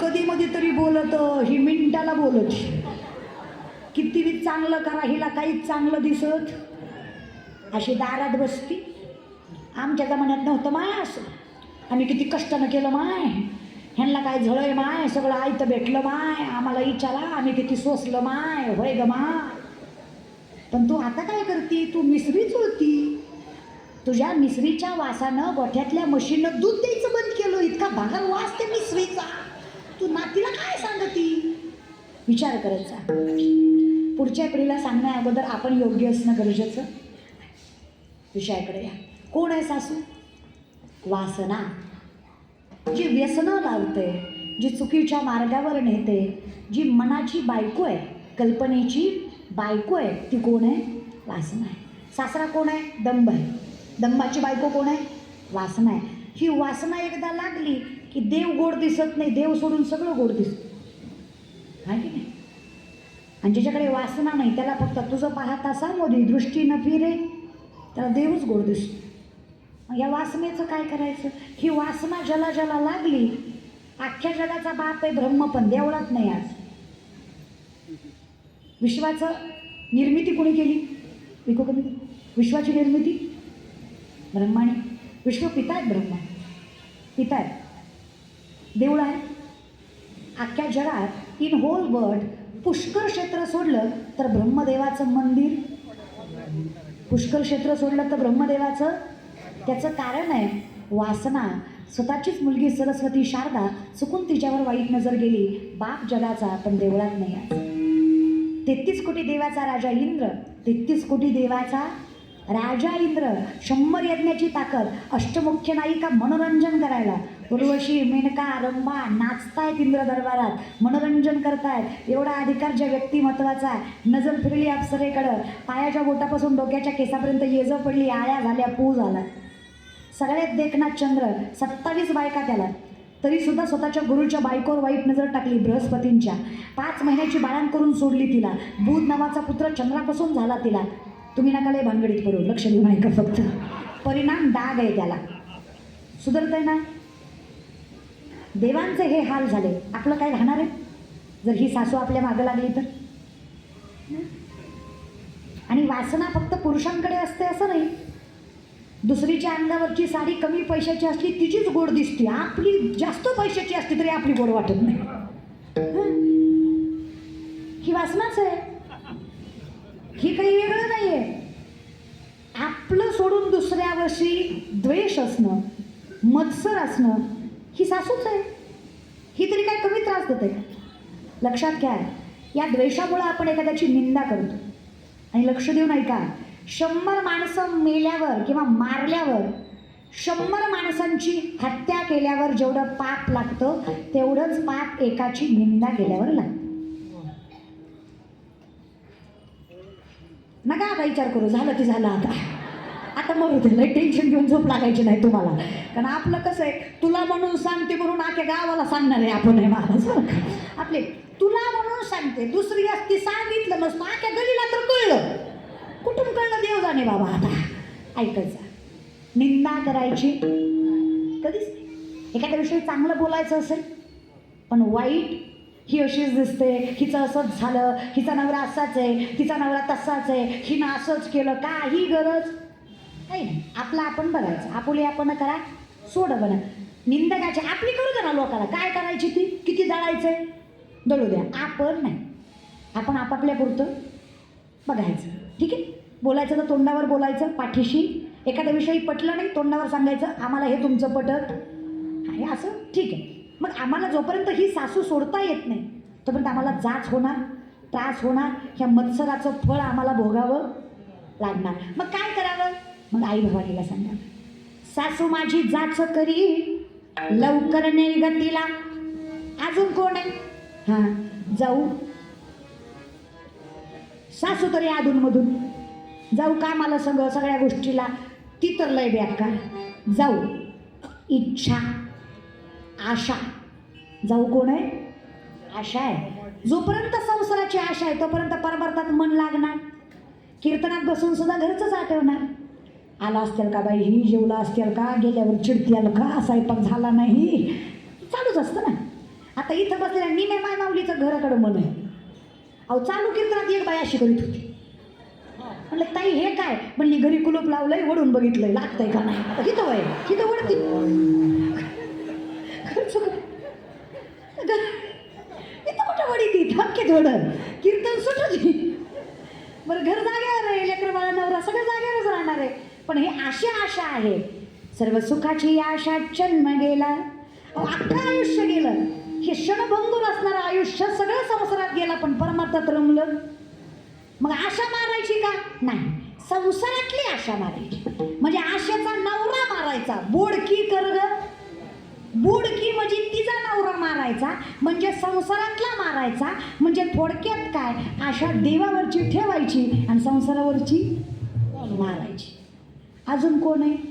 कधी मध्ये तरी बोलत ही मिनिटाला बोलत. किती बी चांगलं करा हिला काहीच चांगलं दिसत. अशी दारात बसती. आमच्या जमान्यात नव्हतं माय असं. आम्ही किती कष्टानं केलं माय. ह्यांना काय झळय माय सगळं आयतं भेटलं माय. आम्हाला विचारा आम्ही किती सोसलं माय. होय ग माय पण तू आता काय करती? तू मिसरीच होती तुझ्या मिसरीच्या वासानं गोठ्यातल्या म्हशीनं दूध द्यायचं बंद केलं. इतका भागर वास त्या मिसरीचा तू नातीला काय सांगती? विचार करायचा पुढच्या पिढीला सांगण्या अगोदर आपण योग्य असणं गरजेचं. विषयाकडे या. कोण आहे सासू? वासना. जी व्यसनं लावते जी चुकीच्या मार्गावर नेते जी मनाची बायको आहे कल्पनेची बायको आहे ती कोण आहे? वासना आहे. सासरा कोण आहे? दंभ आहे. दंभाची बायको कोण आहे? वासना आहे. ही वासना एकदा लागली की देव गोड दिसत नाही देव सोडून सगळं गोड दिसत. आहे की नाही? आणि ज्याच्याकडे वासना नाही त्याला फक्त तुझं पाहता मोदी दृष्टी न फिरे त्याला देवच गोड दिसतो. मग या वासनेचं काय करायचं? ही वासना ज्याला ज्याला लागली अख्ख्या जगाचा बाप आहे ब्रह्म पण देवळात नाही आज. विश्वाचं निर्मिती कोणी केली? विको कमी विश्वाची निर्मिती? ब्रह्माने. विश्व पिता आहेत ब्रह्मा तिथं आहे देऊळ आहे. अख्ख्या जगात इन होल वर्ल्ड पुष्कर क्षेत्र सोडलं तर ब्रह्मदेवाचं मंदिर. पुष्कर क्षेत्र सोडलं तर ब्रह्मदेवाचं. त्याचं कारण आहे वासना. स्वतःचीच मुलगी सरस्वती शारदा चुकून तिच्यावर वाईट नजर गेली. बाप जगाचा पण देवळात नाही तेहतीस कोटी देवाचा राजा इंद्र तेहतीस कोटी देवाचा राजा इंद्र शंभर यज्ञाची ताकद अष्टमुख्य नायिका मनोरंजन करायला. उर्वशी मेनका रंभा नाचतायत इंद्र दरबारात मनोरंजन करतायत. एवढा अधिकार ज्या व्यक्तिमत्वाचा आहे. नजर फिरली अप्सरेकडं. पायाच्या बोटापासून डोक्याच्या केसापर्यंत येजं पडली आळ्या झाल्या पू झाला. सगळ्यात देखनाथ चंद्र सत्तावीस बायका त्याला. तरी सुद्धा स्वतःच्या गुरुच्या बायकोवर वाईट नजर टाकली बृहस्पतींच्या. पाच महिन्याची बाळान करून सोडली तिला. बुध नावाचा पुत्र चंद्रापासून झाला तिला. तुम्ही नका लय भानगडीत पडू लक्ष देऊ का फक्त. परिणाम डाग आहे त्याला. सुधरतंय ना? देवांचे हे हाल झाले आपलं काय राहणार आहे? जर ही सासू आपल्या मागं लागली तर? आणि वासना फक्त पुरुषांकडे असते असं नाही. दुसरीच्या अंगावरची साडी कमी पैशाची असली तिचीच गोड दिसते. आपली जास्त पैशाची असली तरी आपली गोड वाटत नाही. ही वासनाच आहे. हे काही वेगळं नाही आहे आपलं सोडून दुसऱ्यावरशी द्वेष असणं मत्सर असणं ही सासूच आहे. ही तरी काय कमी त्रास देते का लक्षात घ्या या द्वेषामुळं आपण एखाद्याची निंदा करतो. आणि लक्ष देऊन ऐका शंभर माणसं मेल्यावर किंवा मारल्यावर शंभर माणसांची हत्या केल्यावर जेवढं पाप लागतं तेवढंच पाप एकाची निंदा केल्यावर लागतं. नका आता विचार करू झालं ते झालं आता. आता मरू दे लई टेन्शन घेऊन झोप लागायची नाही तुम्हाला. कारण आपलं कसं आहे तुला म्हणून सांगते म्हणून आख्या गावाला सांगणार आहे आपण आहे महाराज आपले तुला म्हणून सांगते दुसरी असती सांगितलं नसतं आख्या गलीला तर कळलं. कुठून कळलं देव जाणे बाबा आता? ऐकायचं निंदा करायची कधीच एखाद्या विषयी चांगलं बोलायचं असेल पण वाईट ही अशीच दिसते. हिचं असंच झालं. हिचा नवरा असाच आहे. तिचा नवरा तसाच आहे. हिनं असंच केलं. काही गरज काही नाही. आपलं आपण बघायचं. आपुली आपण करा. सोड बना निंदकाची आपली करू दे लोकाला. काय करायची ती? किती दळायचं आहे दळू द्या. आपण नाही. आपण आपापल्या पुरतं बघायचं. ठीक आहे? बोलायचं तर तोंडावर बोलायचं पाठीशी. एखाद्या विषयी पटलं नाही तोंडावर सांगायचं आम्हाला हे तुमचं पटत. आहे असं? ठीक आहे. मग आम्हाला जोपर्यंत ही सासू सोडता येत नाही तोपर्यंत आम्हाला जाच होणार त्रास होणार ह्या मत्सराचं फळ आम्हाला भोगावं लागणार. मग काय करावं? मग आई भवानीला सांगा सासू माझी जाच करी लवकर निर्गतीला अजून कोण आहे? हां जाऊ. सासू तरी अधूनमधून जाऊ का मला सगळं सगळ्या गोष्टीला ती तर लय का जाऊ. इच्छा. आशा. जाऊ कोण आहे? आशा आहे. जोपर्यंत संसाराची आशा आहे तोपर्यंत परमार्थात मन लागणार. कीर्तनात बसून सुद्धा घरचंच आठवणार. आला असतील का बाई? ही जेवला असतील का? गेल्यावर चिडतील का? स्वयंपाक झाला नाही. चालूच असतं ना. आता इथं बसलेल्या निमे माय माऊलीचं घराकडं मन आहे. अहो चालू कीर्तनात एक बाई अशी करीत होती. म्हणलं ताई हे काय? म्हणली घरी कुलूप लावलंय वडून बघितलंय. लागतंय का नाही? इथं वय इथं वडती इथं कुठं वडी ती? थमके थोडं कीर्तन सुटू बरं घर जाग्यावर आहे लेकर बाळा नवरा सगळं जागेवरच राहणार आहे. पण हे अशी आशा आहे. सर्व सुखाची आशा जन्म गेला. अहो, अख्खं आयुष्य गेलं. हे क्षणभंगूर असणारं आयुष्य सगळं संसारात गेला पण परमार्थात रमलं. मग आशा मारायची का? नाही. संसारातली आशा मारायची. म्हणजे आशेचा नवरा मारायचा. बोडकी कर बुडकी म्हणजे तिचा नवरा मारायचा म्हणजे संसारातला मारायचा म्हणजे थोडक्यात काय? अशा देवावरची ठेवायची आणि संसारावरची मारायची. अजून कोण आहे?